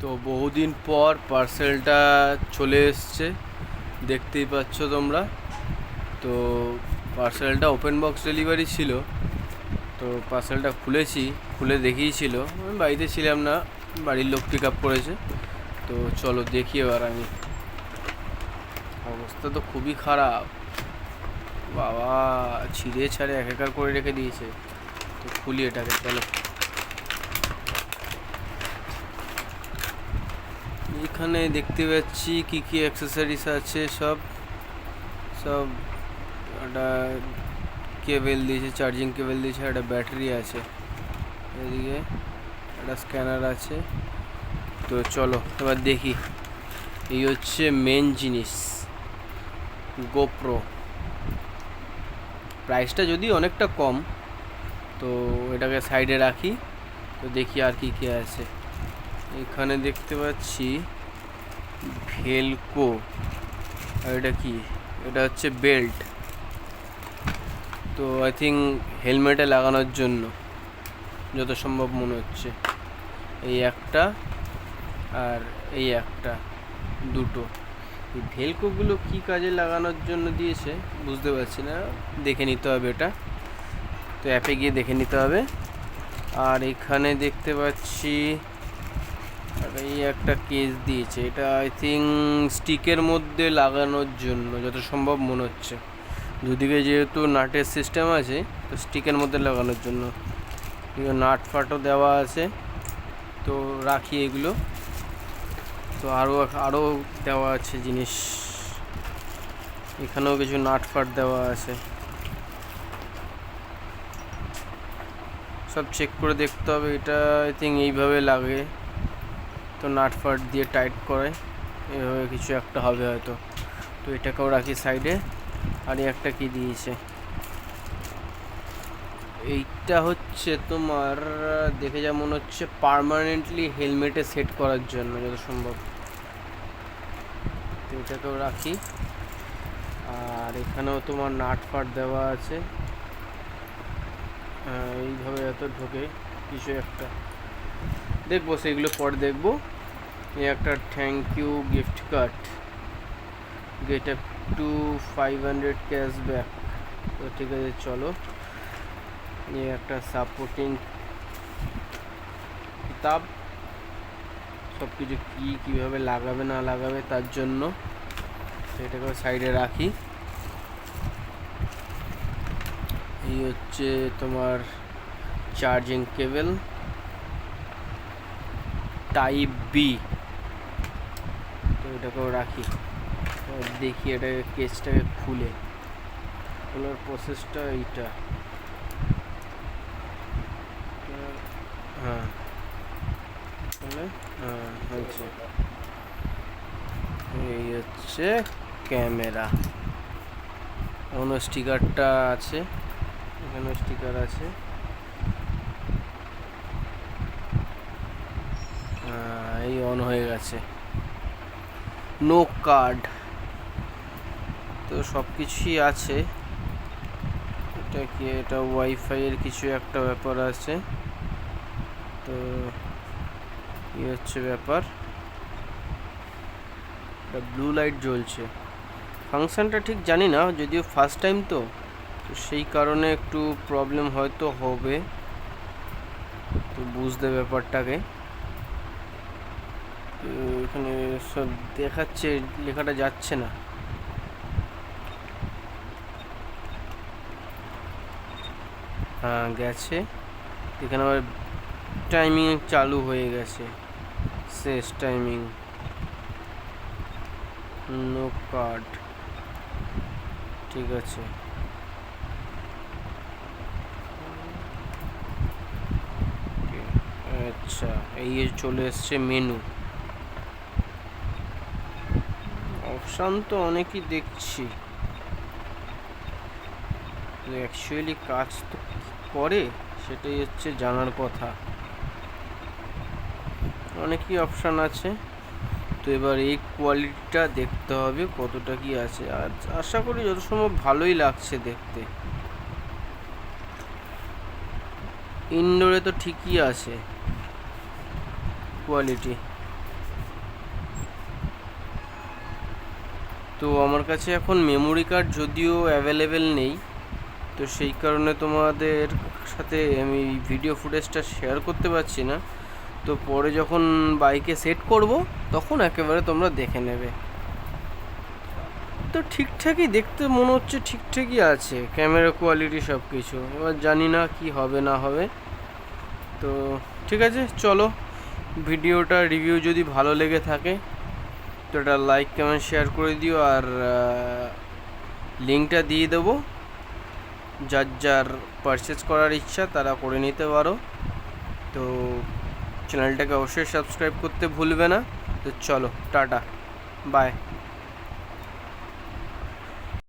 তো বহুদিন পর পার্সেলটা চলে এসছে। দেখতেই পাচ্ছ তোমরা। তো পার্সেলটা ওপেন বক্স ডেলিভারি ছিল। তো পার্সেলটা খুলেছি, খুলে দেখিয়েছিল আমি বাড়িতে ছিলাম না, বাড়ির লোক পিক আপ করেছে। তো চলো দেখি এবার আমি। অবস্থা তো খুবই খারাপ। বাবা, ছিঁড়ে ছাড়ে একাকার করে রেখে দিয়েছে। তো খুলি এটাকে, চলো। এখানে দেখতে পাচ্ছি কি কি অ্যাক্সেসরিজ আছে, সব। সব একটা কেবেল দিয়েছে চার্জিং কেবেল দিয়েছে, একটা ব্যাটারি আছে। এদিকে একটা স্ক্যানার আছে। তো চলো, এবার দেখি। এই হচ্ছে মেন জিনিস গোপ্রো প্রাইসটা যদি অনেকটা কম, তো এটাকে সাইডে রাখি, তো দেখি আর কি কি আছে। এখানে দেখতে পাচ্ছি ভেলকো। আর এটা কি? এটা হচ্ছে বেল্ট। তো আই থিঙ্ক হেলমেটে লাগানোর জন্য যত সম্ভব মনে হচ্ছে। এই একটা আর এই একটা, দুটো। এই ভেলকোগুলো কী কাজে লাগানোর জন্য দিয়েছে বুঝতে পারছি না। দেখে নিতে হবে এটা। তো অ্যাপে গিয়ে দেখে নিতে হবে। আর এখানে দেখতে পাচ্ছি এই একটা কেস দিয়েছে। এটা আই থিঙ্ক স্টিকের মধ্যে লাগানোর জন্য, যত সম্ভব মনে হচ্ছে। দুদিকে যেহেতু নাটের সিস্টেম আছে, তো স্টিকের মধ্যে লাগানোর জন্য। নাট ফাটও দেওয়া আছে। তো রাখি এগুলো। তো আরও আরও দেওয়া আছে জিনিস। এখানেও কিছু নাট ফাট দেওয়া আছে। সব চেক করে দেখতে হবে, এটা আই থিঙ্ক এইভাবে লাগে। তো নাট ফাট দিয়ে টাইট করে, এভাবে কিছু একটা হবে হয়তো। তো এটাকেও রাখি সাইডে। আর একটা কি দিয়েছে? এইটা হচ্ছে তোমার, দেখে যা মনে হচ্ছে পার্মানেন্টলি হেলমেটে সেট করার জন্য, যত সম্ভব। তো এটাকেও রাখি। আর এখানেও তোমার নাট ফাট দেওয়া আছে। এইভাবে এত ঢোকে, কিছু একটা। দেখব সেগুলো পরে দেখব। একটা thank you gift card get up to five hundred cashback তো ঠিক আছে, চলো। এই একটা সাপোর্টিং কিতাব। সব কিছু কী, কীভাবে লাগাবে, না লাগাবে, তার জন্য সেটাকে সাইডে রাখি। এই হচ্ছে তোমার চার্জিং কেবল টাইপ বি তো এটাকেও রাখি দেখি এটাকে কেসটাকে খুলে। খোলার প্রসেসটা এইটা। হ্যাঁ। হ্যাঁ হয়েছে। এই হচ্ছে ক্যামেরা। অন্য স্টিকারটা আছে। এখানে স্টিকার আছে। এই অন হয়ে গেছে। No card. তো সব কিছুই আছে। এটা কি, এটা ওয়াইফাই এর কিছু একটা ব্যাপার আছে। তো এই হচ্ছে ব্যাপার। এটা ব্লু লাইট জ্বলছে। ফাংশনটা ঠিক জানি না, যদিও ফার্স্ট টাইম তো। তো সেই কারণে একটু প্রবলেম হয়তো হবে। তো বুঝতে ব্যাপারটাকে। এখানে সব দেখাচ্ছে, লেখাটা যাচ্ছে না। হ্যাঁ গেছে। এখানে আবার টাইমিং চালু হয়ে গেছে। শেষ টাইমিং নো কার্ড ঠিক আছে। আচ্ছা এই চলে এসছে মেনু অপশান তো অনেকই দেখছি। অ্যাকচুয়ালি কাজ তো করে, সেটাই হচ্ছে জানার কথা। অনেকই অপশান আছে। তো এবার এই কোয়ালিটিটা দেখতে হবে, কতটা কি আছে। আর আশা করি যত সম্ভব ভালোই লাগছে দেখতে। ইনডোরে তো ঠিকই আছে। কোয়ালিটি তো আমার কাছে এখন মেমোরি কার্ড যদিও অ্যাভেলেবেল নেই, তো সেই কারণে তোমাদের সাথে আমি ভিডিও ফুটেজটা শেয়ার করতে পারছি না। তো পরে যখন বাইকে সেট করব, তখন একেবারে তোমরা দেখে নেবে। তো ঠিকঠাকই দেখতে মনে হচ্ছে ঠিকঠাকই আছে ক্যামেরা কোয়ালিটি সব কিছু এবার জানি না কি হবে না হবে। তো ঠিক আছে, চলো। ভিডিওটা রিভিউ যদি ভালো লেগে থাকে তো এটা লাইক কমেন্ট শেয়ার করে দিও আর লিঙ্কটা দিয়ে দেবো। যার যার পারচেস করার ইচ্ছা তারা করে নিতে পারো। তো চ্যানেলটাকে অবশ্যই সাবস্ক্রাইব করতে ভুলবে না। তো চলো, টাটা বাই